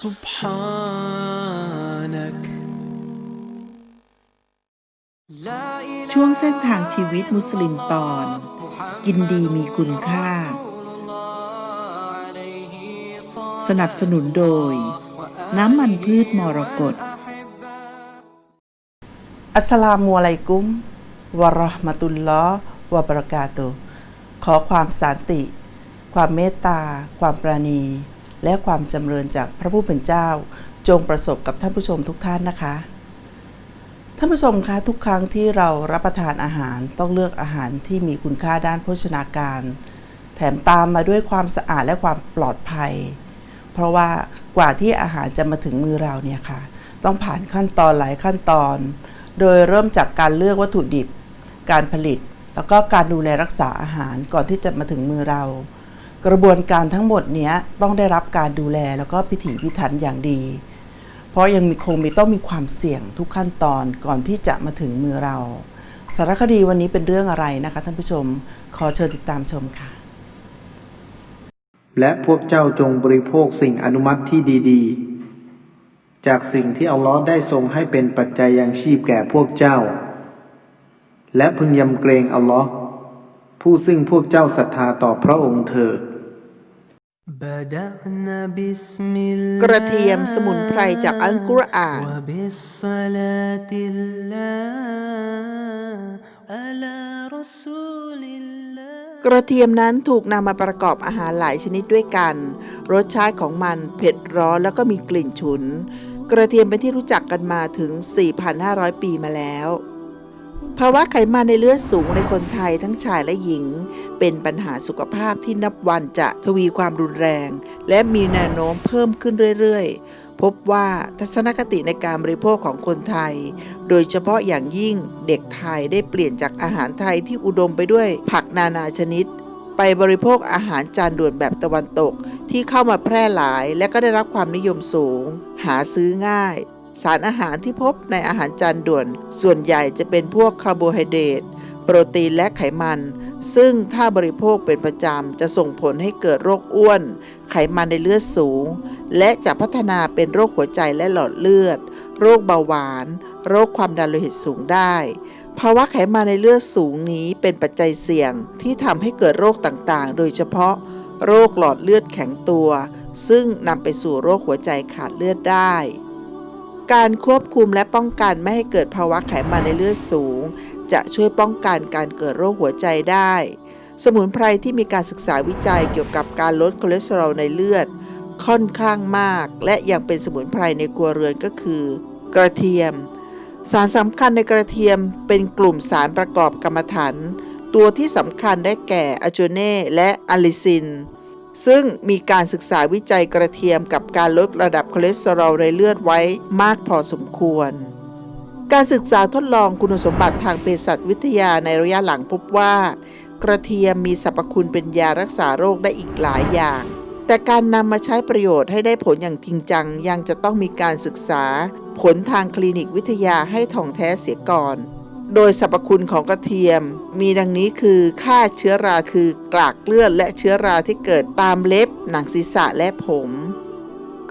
سبحانك ช่วงเส้นทางชีวิตมุสลิมตอน กินดีมีคุณค่า สนับสนุนโดย น้ำมันพืชมรกต อัสสลามุอะลัยกุม วะเราะห์มะตุลลอฮ์วะบะเราะกาตุฮ์ขอความสันติ ความเมตตา ความปราณี และความจำเริญจากพระผู้เป็นเจ้า จงประสบกับท่านผู้ชมทุกท่านนะคะ ท่านผู้ชมคะทุกครั้งที่เรารับประทานอาหารต้องเลือกอาหารที่มีคุณค่าด้านโภชนาการ แถมตามมาด้วยความสะอาดและความปลอดภัย เพราะว่ากว่าที่อาหารจะมาถึงมือเราเนี่ยค่ะ ต้องผ่านขั้นตอนหลายขั้นตอน โดยเริ่มจากการเลือกวัตถุดิบ การผลิต แล้วก็การดูแลรักษาอาหารก่อนที่จะมาถึงมือเรา กระบวนการทั้งหมดนี้ต้องได้รับการดูแลแล้วก็พิถีพิถันอย่างดี เพราะยังมีคงมีต้องมีความเสี่ยงทุกขั้นตอนก่อนที่จะมาถึงมือเรา สารคดีวันนี้เป็นเรื่องอะไรนะคะท่านผู้ชม ขอเชิญติดตามชมค่ะ และพวกเจ้าจงบริโภคสิ่งอนุมัติที่ดีๆ จากสิ่งที่อัลลอฮ์ได้ทรงให้เป็นปัจจัยยังชีพแก่พวกเจ้า และพึงยำเกรงอัลลอฮ์ผู้ซึ่งพวกเจ้าศรัทธาต่อพระองค์เถิด กระเทียมสมุนไพรจากอัลกุรอานกระเทียมนั้นถูกนำมาประกอบอาหารหลายชนิดด้วยกัน รสชาติของมันเผ็ดร้อนแล้วก็มีกลิ่นฉุน กระเทียมเป็นที่รู้จักกันมาถึง 4,500 ปีมาแล้ว ภาวะไขมันในเลือดสูงในคนไทยทั้งชายและหญิง เป็นปัญหาสุขภาพที่นับวันจะทวีความรุนแรง และมีแนวโน้มเพิ่มขึ้นเรื่อยๆ พบว่าทัศนคติในการบริโภคของคนไทย โดยเฉพาะอย่างยิ่งเด็กไทยได้เปลี่ยนจากอาหารไทยที่อุดมไปด้วยผักนานาชนิด ไปบริโภคอาหารจานด่วนแบบตะวันตกที่เข้ามาแพร่หลาย และก็ได้รับความนิยมสูง หาซื้อง่าย สารอาหารที่พบในอาหารจานด่วน ส่วนใหญ่จะเป็นพวกคาร์โบไฮเดรตโปรตีนและไขมัน ซึ่งถ้าบริโภคเป็นประจำจะส่งผลให้เกิดโรคอ้วน ไขมันในเลือดสูง และจะพัฒนาเป็นโรคหัวใจและหลอดเลือด โรคเบาหวาน โรคความดันโลหิตสูงได้ ภาวะไขมันในเลือดสูงนี้เป็นปัจจัยเสี่ยงที่ทำให้เกิดโรคต่างๆ โดยเฉพาะ โรคหลอดเลือดแข็งตัว ซึ่งนำไปสู่โรคหัวใจขาดเลือดได้ การควบคุมและป้องกันไม่ให้เกิดภาวะไขมันในเลือดสูง จะช่วยป้องกันการเกิดโรคหัวใจได้ สมุนไพรที่มีการศึกษาวิจัยเกี่ยวกับการลดคอเลสเตอรอลในเลือด ค่อนข้างมาก และยังเป็นสมุนไพรในครัวเรือนก็คือ กระเทียม สารสำคัญในกระเทียมเป็นกลุ่มสารประกอบกรรมฐานตัวที่สำคัญได้แก่อะโจเน่และอะลิซิน ซึ่งมีการศึกษาวิจัยกระเทียมกับการลดระดับคอเลสเตอรอลในเลือดไว้มากพอสมควร การศึกษาทดลองคุณสมบัติทางเภสัชวิทยาในระยะหลังพบว่า กระเทียมมีสรรพคุณเป็นยารักษาโรคได้อีกหลายอย่าง แต่การนำมาใช้ประโยชน์ให้ได้ผลอย่างจริงจังยังจะต้องมีการศึกษา ผลทางคลินิกวิทยาให้ท่องแท้เสียก่อน โดยสรรพคุณของกระเทียม มีดังนี้คือฆ่าเชื้อราคือกลากเลือดและเชื้อราที่เกิดตามเล็บ หนังศีรษะและผม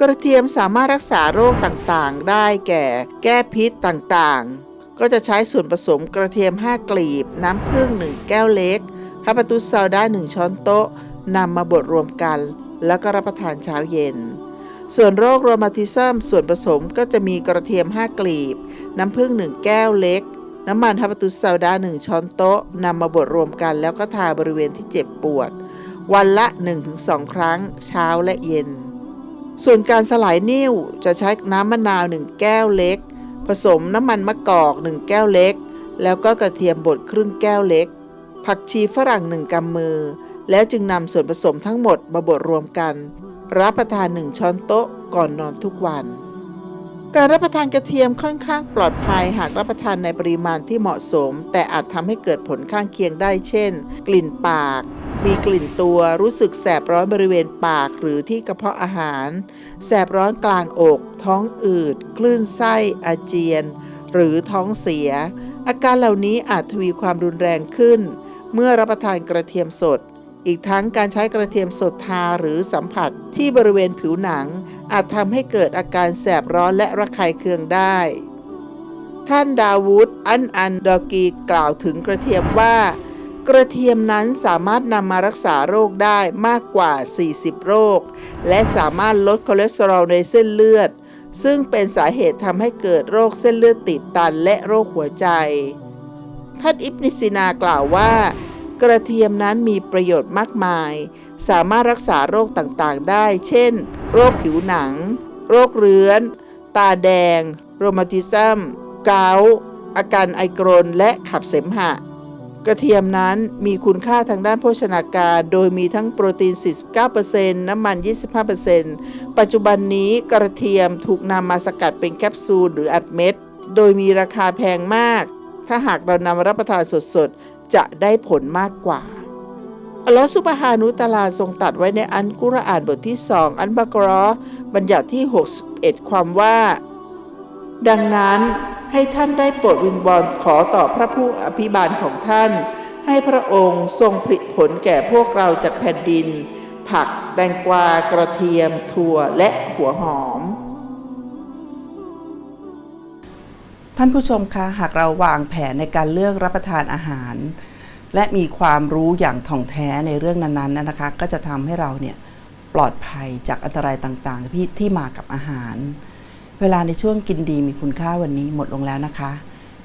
กระเทียมสามารถรักษาโรคต่างๆ ได้แก่ แก้พิษต่างๆ ก็จะใช้ส่วนผสมกระเทียม 5 กลีบ น้ำผึ้ง1 แก้วเล็กฮาปาตุสซาวดา1ช้อนโต๊ะนำมาบดรวมกัน แล้วก็รับประทานเช้าเย็น ส่วนโรคโรมาติซึมส่วนผสมก็จะมีกระเทียม 5 กลีบ น้ำผึ้ง1 แก้วเล็ก น้ำมันฮาปาตุสซาวดา1ช้อนโต๊ะนำมาบดรวมกันแล้วก็ทาบริเวณที่เจ็บปวด วันละ 1-2 ครั้ง เช้าและเย็น ส่วนการสลายนิ่วจะใช้น้ำมะนาว 1 แก้วเล็ก ผสมน้ำมันมะกอก 1 แก้วเล็ก แล้วก็กระเทียมบดครึ่งแก้วเล็ก ผักชีฝรั่ง1กำมือ แล้วจึงนำส่วนผสมทั้งหมดมาบดรวมกัน รับประทาน1ช้อนโต๊ะก่อนนอนทุกวัน การรับประทานกระเทียมค่อนข้างปลอดภัยหากรับประทานในปริมาณที่เหมาะสม แต่อาจทำให้เกิดผลข้างเคียงได้ เช่น กลิ่นปาก มีกลิ่นตัวรู้สึกแสบร้อนบริเวณปากหรือที่กระเพาะอาหาร แสบร้อนกลางอก ท้องอืด คลื่นไส้อาเจียน หรือท้องเสีย อาการเหล่านี้อาจทวีความรุนแรงขึ้น เมื่อรับประทานกระเทียมสดอีกทั้งการใช้กระเทียมสดทาหรือสัมผัสที่บริเวณผิวหนัง อาจทำให้เกิดอาการแสบร้อนและระคายเคืองได้ ท่านดาวูดอันอันดอกีกล่าวถึงกระเทียมว่า กระเทียมนั้นสามารถนำมารักษาโรคได้มากกว่า 40 โรค และสามารถลดคอเลสเตอรอลในเส้นเลือด ซึ่งเป็นสาเหตุทำให้เกิดโรคเส้นเลือดตีบตันและโรคหัวใจ ท่านอิบนิซินากล่าวว่า กระเทียมนั้นมีประโยชน์มากมาย สามารถรักษาโรคต่างๆ ได้ เช่น โรคผิวหนัง โรคเรื้อน ตาแดง โรมาติซึมเกาต์อาการไอกรนและขับเสมหะ กระเทียมนั้นมีคุณค่าทางด้านโภชนาการ โดยมีทั้งโปรตีน 49%น้ำมัน 25%ปัจจุบันนี้กระเทียมถูกนำมาสกัดเป็นแคปซูลหรืออัดเม็ด โดยมีราคาแพงมาก ถ้าหากเรานำมารับประทานสดๆ จะได้ผลมากกว่าอัลลอฮฺซุบฮานุตาลาทรงตัดไว้ในอันกุรอานบทที่สองอันบักรอบัญญัติที่ 61 ความว่า ดังนั้นให้ท่านได้โปรดวิงบอลขอต่อพระผู้อภิบาลของท่าน ให้พระองค์ทรงผลิผลแก่พวกเราจากแผ่นดิน ผัก แตงกวา กระเทียม ถั่วและหัวหอม ท่านผู้ชมคะ หากเราวางแผนในการเลือกรับประทานอาหาร และมีความรู้อย่างถ่องแท้ในเรื่องนั้นๆนะคะ ก็จะทำให้เราเนี่ยปลอดภัยจากอันตรายต่างๆที่ที่มากับอาหาร เวลาในช่วงกินดีมีคุณค่าวันนี้หมดลงแล้วนะคะ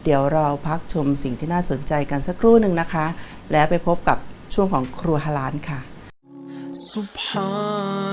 เดี๋ยวเราพักชมสิ่งที่น่าสนใจกันสักครู่หนึ่งนะคะ แล้วไปพบกับช่วงของครัวฮาลานค่ะ سبحانك